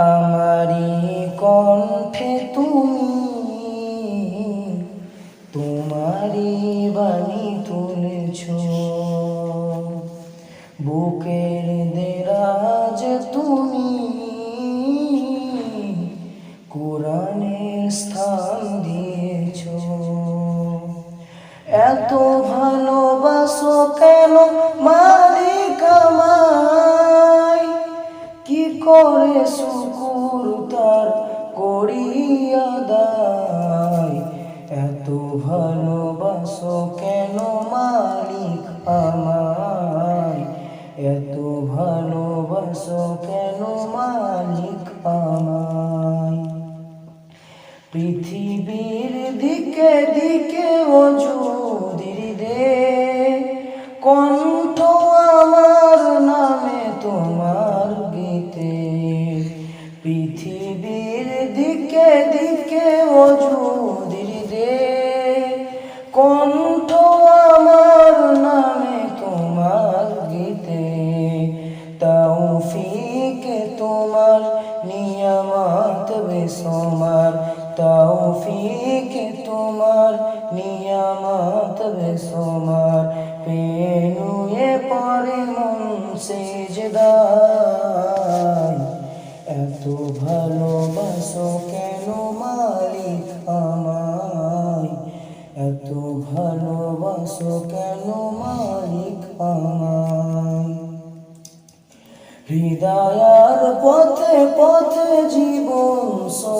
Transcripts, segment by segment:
আমারি কণ্ঠে তুমি তোমারি বাণী তুলেছ। বুকের দেরাজ তুমি, কোরআনের স্থান দিয়েছ। এত ভালোবাসো কেন মালিক আমায়? কি করে ভালোবাসো কেন মালিক আমায় এত ভালোবাসো কেন মালিক আমায় পৃথিবীর দিকে দিকে অজুদির রে কণ্ঠ তৌফিকে তোমার, নিয়ামত বেসমার পেনুয়ে পরে মন সেজদায় এত ভালোবাসো কেন মালিক আমায়? এত ভালোবাসো কেন মালিক আমায়? হৃদয়ার পথে পথে জীবন সমল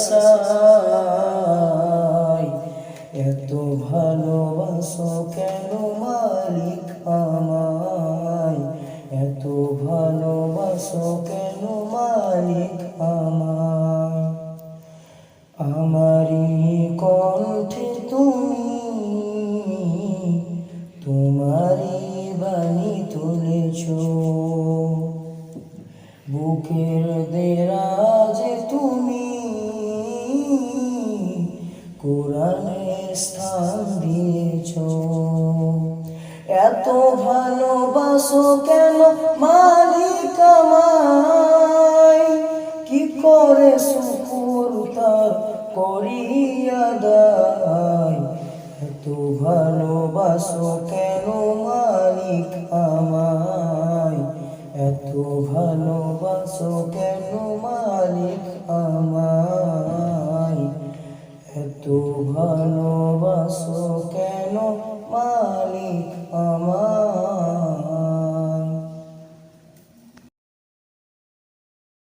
আশায় এত ভালোবাসো কেন মালিক আমায়? এত ভালোবাসো কেন মালিক আমায়? আমারি কণ্ঠে তুমি তোমারি বাণী তুলেছ। বুকের দেরাজে কোরআনের স্থান দিয়েছ। এত ভালোবাসো কেন মালিক আমায় কি করে শুকুর তার করিয়া দায়? এত ভালোবাসো কেন ভালোবাসো।